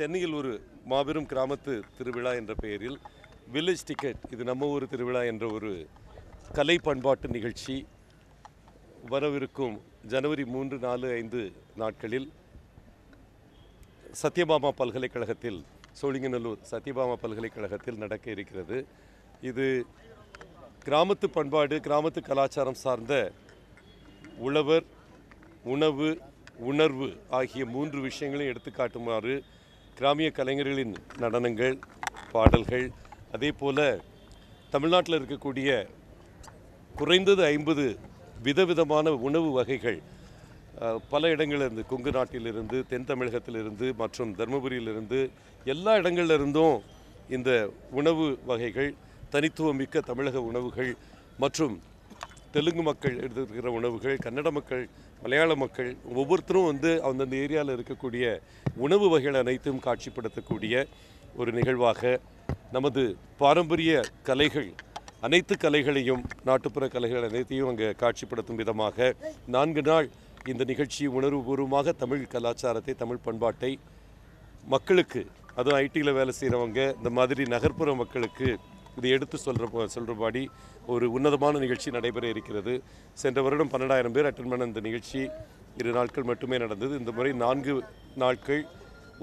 சென்னையில் ஒரு மாபெரும் கிராமத்து திருவிழா என்ற பெயரில் வில்லேஜ் டிக்கெட் இது நம்ம ஊர் திருவிழா என்ற ஒரு கலை பண்பாட்டு நிகழ்ச்சி வரவிருக்கும் ஜனவரி மூன்று நாலு ஐந்து நாட்களில் சத்யபாமா பல்கலைக்கழகத்தில் சோழிங்கநல்லூர் சத்யபாமா பல்கலைக்கழகத்தில் நடக்க இருக்கிறது. இது கிராமத்து பண்பாடு கிராமத்து கலாச்சாரம் சார்ந்த உழவர் உணவு உணர்வு ஆகிய மூன்று விஷயங்களையும் எடுத்துக்காட்டுமாறு கிராமிய கலைஞர்களின் நடனங்கள் பாடல்கள் அதே போல் தமிழ்நாட்டில் இருக்கக்கூடிய குறைந்தது ஐம்பது விதவிதமான உணவு வகைகள் பல இடங்களிலிருந்து கொங்கு நாட்டிலிருந்து தென் தமிழகத்திலிருந்து மற்றும் தருமபுரியிலிருந்து எல்லா இடங்கள்லிருந்தும் இந்த உணவு வகைகள் தனித்துவமிக்க தமிழக உணவுகள் மற்றும் தெலுங்கு மக்கள் எடுத்திருக்கிற உணவுகள் கன்னட மக்கள் மலையாள மக்கள் ஒவ்வொருத்தரும் வந்து அந்தந்த ஏரியாவில் இருக்கக்கூடிய உணவு வகைகள் அனைத்தும் காட்சிப்படுத்தக்கூடிய ஒரு நிகழ்வாக நமது பாரம்பரிய கலைகள் அனைத்து கலைகளையும் நாட்டுப்புற கலைகள் அனைத்தையும் அங்கே காட்சிப்படுத்தும் விதமாக நான்கு நாள் இந்த நிகழ்ச்சி உணர்வுபூர்வமாக தமிழ் கலாச்சாரத்தை தமிழ் பண்பாட்டை மக்களுக்கு அதுவும் ஐடியில் வேலை செய்கிறவங்க இந்த மாதிரி நகர்ப்புற மக்களுக்கு இதை எடுத்து சொல்கிற சொல்கிறபடி ஒரு உன்னதமான நிகழ்ச்சி நடைபெற இருக்கிறது. சென்ற வருடம் பன்னெண்டாயிரம் பேர் அட்டன் பண்ண இந்த நிகழ்ச்சி. இரு நாட்கள் மட்டுமே நடந்தது. இந்த முறை நான்கு நாட்கள்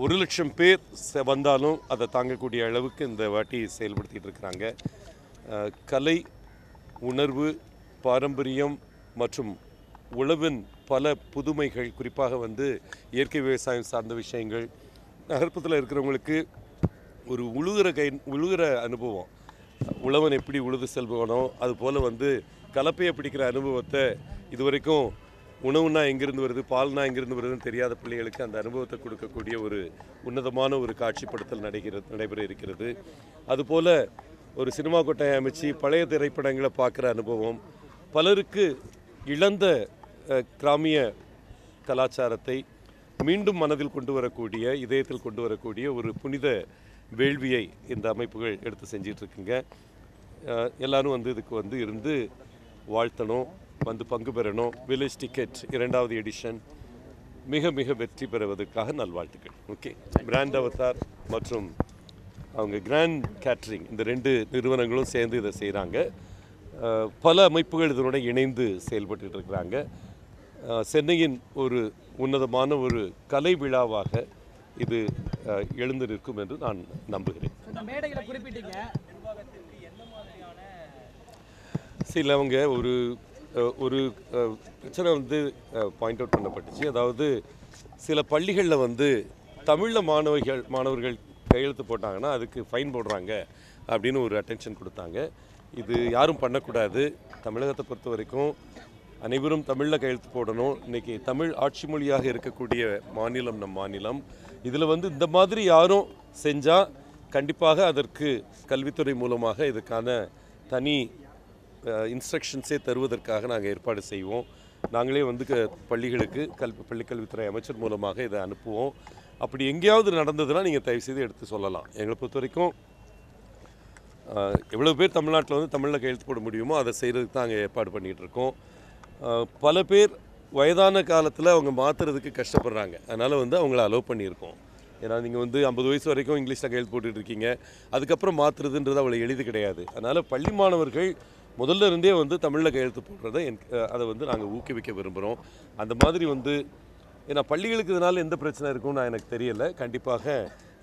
ஒரு லட்சம் பேர் வந்தாலும் அதை தாங்கக்கூடிய அளவுக்கு இந்த வாட்டி செயல்படுத்திகிட்டு இருக்கிறாங்க. கலை உணர்வு பாரம்பரியம் மற்றும் உழவின் பல புதுமைகள் குறிப்பாக வந்து இயற்கை விவசாயம் சார்ந்த விஷயங்கள். நகர்ப்புறத்தில் இருக்கிறவங்களுக்கு ஒரு உழுகிற கை உழுகிற அனுபவம். உழவன் எப்படி உழுது செல்பவனோ அது போல் வந்து கலப்பையை பிடிக்கிற அனுபவத்தை இதுவரைக்கும் உணவுனா எங்கேருந்து வருது பால்னா எங்கேருந்து வருதுன்னு தெரியாத பிள்ளைகளுக்கு அந்த அனுபவத்தை கொடுக்கக்கூடிய ஒரு உன்னதமான ஒரு காட்சிப்படுத்தல் நடைகிறது நடைபெற இருக்கிறது. அதுபோல் ஒரு சினிமா கொட்டையை அமைச்சு பழைய திரைப்படங்களை பார்க்குற அனுபவம் பலருக்கு இழந்த கிராமிய கலாச்சாரத்தை மீண்டும் மனதில் கொண்டு வரக்கூடிய இதயத்தில் கொண்டு வரக்கூடிய ஒரு புனித வேள்வியை இந்த அமைப்புகள் எடுத்து செஞ்சிட்டு எல்லாரும் வந்து இதுக்கு வந்து இருந்து வாழ்த்தணும் வந்து பங்கு பெறணும். வில்லேஜ் டிக்கெட் இரண்டாவது எடிஷன் மிக மிக வெற்றி பெறுவதற்காக நல்வாழ்த்துக்கள். ஓகே பிராண்ட் அவதார் மற்றும் அவங்க கிராண்ட் கேட்ரிங் இந்த ரெண்டு நிறுவனங்களும் சேர்ந்து இதை செய்கிறாங்க பல அமைப்புகள் இதனோட இணைந்து செயல்பட்டு இருக்கிறாங்க சென்னையின் ஒரு உன்னதமான ஒரு கலை விழாவாக இது எழுந்து நிற்கும் என்று நான் நம்புகிறேன். சில அவங்க ஒரு ஒரு பிரச்சனை வந்து பாயிண்ட் அவுட் பண்ணப்பட்டுச்சு. அதாவது சில பள்ளிகளில் வந்து தமிழில் மாணவர்கள் மாணவர்கள் கையெழுத்து போட்டாங்கன்னா அதுக்கு ஃபைன் போடுறாங்க அப்படின்னு ஒரு அட்டென்ஷன் கொடுத்தாங்க. இது யாரும் பண்ணக்கூடாது. தமிழகத்தை பொறுத்த வரைக்கும் அனைவரும் தமிழில் கையெழுத்து போடணும். இன்னைக்கு தமிழ் ஆட்சி மொழியாக இருக்கக்கூடிய மாநிலம் நம் மாநிலம். இதில் வந்து இந்த மாதிரி யாரும் செஞ்சால் கண்டிப்பாக அதற்கு கல்வித்துறை மூலமாக இதுக்கான தனி இன்ஸ்ட்ரக்ஷன்ஸே தருவதற்காக நாங்கள் ஏற்பாடு செய்வோம். நாங்களே வந்து க- பள்ளிகளுக்கு கல் பள்ளிக்கல்வித்துறை அமைச்சர் மூலமாக இதை அனுப்புவோம். அப்படி எங்கேயாவது நடந்ததுன்னா நீங்கள் தயவுசெய்து எடுத்து சொல்லலாம். எங்களை பொறுத்த வரைக்கும் எவ்வளோ பேர் தமிழ்நாட்டில் வந்து தமிழில் கையெழுத்து போட முடியுமோ அதை செய்கிறதுக்கு தான் அங்கே ஏற்பாடு பண்ணிகிட்டு இருக்கோம். பல பேர் வயதான காலத்தில் அவங்க மாற்றுறதுக்கு கஷ்டப்படுறாங்க. அதனால் வந்து அவங்கள அலோவ் பண்ணியிருக்கோம். ஏன்னா நீங்கள் வந்து ஐம்பது வயசு வரைக்கும் இங்கிலீஷில் கையெழுத்து போட்டுட்டு இருக்கீங்க அதுக்கப்புறம் மாற்றுறதுன்றது அவ்வளோ எளிது கிடையாது. அதனால் பள்ளி மாணவர்கள் முதல்ல இருந்தே வந்து தமிழில் கையெழுத்து போடுறதை என் அதை வந்து நாங்கள் ஊக்குவிக்க விரும்புகிறோம் அந்த மாதிரி வந்து ஏன்னா பள்ளிகளுக்கு இதனால் எந்த பிரச்சனை இருக்கும்னு நான் எனக்கு தெரியல. கண்டிப்பாக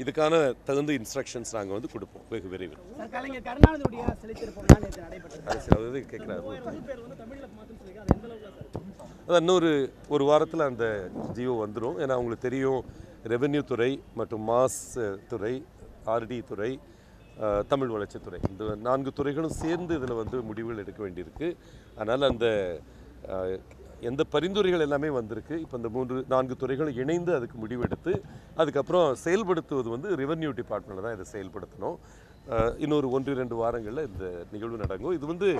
இதுக்கான தகுந்த இன்ஸ்ட்ரக்ஷன்ஸ் நாங்கள் வந்து கொடுப்போம். வெகு விரைவில். அரசியல் கேட்குறாரு அது அதான் இன்னொரு ஒரு வாரத்தில் அந்த ஜியோ வந்துடும் ஏன்னா அவங்களுக்கு தெரியும் ரெவென்யூ துறை மற்றும் மாஸ் துறை ஆர்டி துறை தமிழ் வளர்ச்சித்துறை. இந்த நான்கு துறைகளும் சேர்ந்து இதில் வந்து முடிவுகள் எடுக்க வேண்டியிருக்கு. அதனால் அந்த எந்த பரிந்துரைகள் எல்லாமே வந்திருக்கு. இப்போ இந்த மூன்று நான்கு துறைகளும் இணைந்து அதுக்கு முடிவெடுத்து அதுக்கப்புறம் செயல்படுத்துவது வந்து ரெவென்யூ டிபார்ட்மெண்ட்டில் தான் இதை செயல்படுத்தணும். இன்னொரு ஒன்று இரண்டு வாரங்களில் இந்த நிகழ்வு நடக்கும். இது வந்து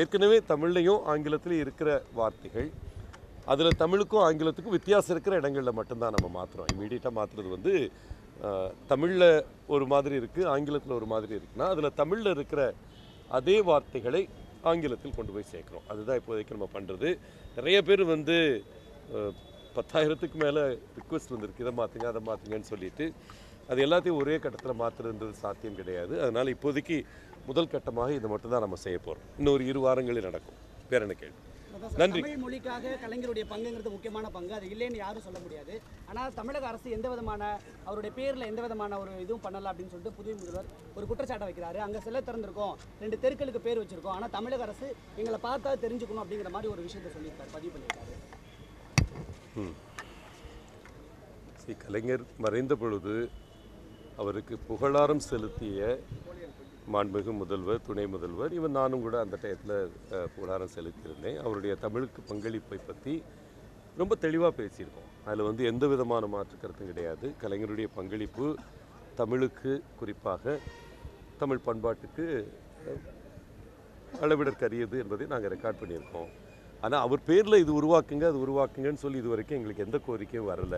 ஏற்கனவே தமிழ்லையும் ஆங்கிலத்திலையும் இருக்கிற வார்த்தைகள் அதில் தமிழுக்கும் ஆங்கிலத்துக்கும் வித்தியாசம் இருக்கிற இடங்களில் மட்டும்தான் நம்ம மாற்றுறோம் இமீடியட்டாக மாற்றுறது வந்து தமிழில் ஒரு மாதிரி இருக்குது ஆங்கிலத்தில் ஒரு மாதிரி இருக்குன்னா அதில் தமிழில் இருக்கிற அதே வார்த்தைகளை ஆங்கிலத்தில் கொண்டு போய் சேர்க்குறோம். அதுதான் இப்போதைக்கு நம்ம பண்ணுறது நிறைய பேர் வந்து பத்தாயிரத்துக்கு மேலே ரிக்வெஸ்ட் வந்திருக்கு. இதை மாற்றுங்க அதை மாற்றுங்கன்னு சொல்லிட்டு அது எல்லாத்தையும் ஒரே கட்டத்தில் மாற்றுறதுன்றது சாத்தியம் கிடையாது. அதனால் இப்போதைக்கு முதல் கட்டமாக இதை மட்டும் தான் நம்ம செய்ய போகிறோம் இன்னொரு இரு வாரங்களில் நடக்கும். வேற என்ன கேள்வி? நன்றி. மொழிக்காக கலைஞருடைய பங்குங்கிறது முக்கியமான பங்கு. அது இல்லைன்னு யாரும் சொல்ல முடியாது. ஆனால் தமிழக அரசு எந்த விதமான அவருடைய பேரில் எந்த விதமான ஒரு இதுவும் பண்ணல அப்படின்னு சொல்லிட்டு புதிய முதல்வர் ஒரு குற்றச்சாட்டை வைக்கிறாரு. அங்கே சிலை திறந்திருக்கோம். ரெண்டு தெருக்களுக்கு பேர் வச்சிருக்கோம். ஆனால் தமிழக அரசு எங்களை பார்த்தா தெரிஞ்சுக்கணும் அப்படிங்கிற மாதிரி ஒரு விஷயத்தை சொல்லியிருக்காரு பதிவு பண்ணியிருக்காரு. கலைஞர் மறைந்த பொழுது அவருக்கு புகழாரம் செலுத்திய மாண்புமிகு முதல்வர் துணை முதல்வர் இவன் நானும் கூட அந்த டயத்தில் புகாரம் செலுத்தியிருந்தேன். அவருடைய தமிழுக்கு பங்களிப்பை பற்றி ரொம்ப தெளிவாக பேசியிருக்கோம். அதில் வந்து எந்த விதமான மாற்று கருத்தும் கிடையாது. கலைஞருடைய பங்களிப்பு தமிழுக்கு குறிப்பாக தமிழ் பண்பாட்டுக்கு அளவிடற்கரியது என்பதை நாங்கள் ரெக்கார்ட் பண்ணியிருக்கோம். ஆனால் அவர் பேரில் இது உருவாக்குங்க அது உருவாக்குங்கன்னு சொல்லி இது வரைக்கும் எங்களுக்கு எந்த கோரிக்கையும் வரல.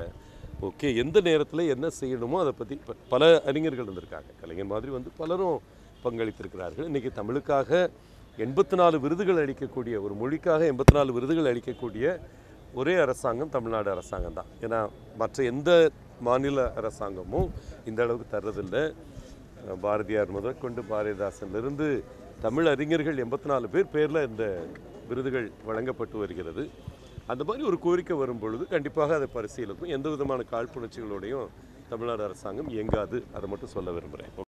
ஓகே எந்த நேரத்தில் என்ன செய்யணுமோ அதை பற்றி பல அறிஞர்கள் இருந்திருக்காங்க கலைஞர் மாதிரி வந்து பலரும் பங்களித்திருக்கிறார்கள். இன்றைக்கி தமிழுக்காக எண்பத்தி நாலு விருதுகள் அளிக்கக்கூடிய ஒரு மொழிக்காக எண்பத்தி நாலு விருதுகள் அளிக்கக்கூடிய ஒரே அரசாங்கம் தமிழ்நாடு அரசாங்கம் தான். ஏன்னா மற்ற எந்த மாநில அரசாங்கமும் இந்த அளவுக்கு தர்றதில்லை. பாரதியார் முதற்கொண்டு பாரதிதாசன்லேருந்து தமிழ் அறிஞர்கள் எண்பத்தி நாலு பேர் பேரில் இந்த விருதுகள் வழங்கப்பட்டு வருகிறது. அந்த மாதிரி ஒரு கோரிக்கை வரும் பொழுது கண்டிப்பாக அதை பரிசீலிக்கும். எந்த விதமான காழ்ப்புணர்ச்சிகளோடையும் தமிழ்நாடு அரசாங்கம் இயங்காது. அதை மட்டும் சொல்ல விரும்புகிறேன்.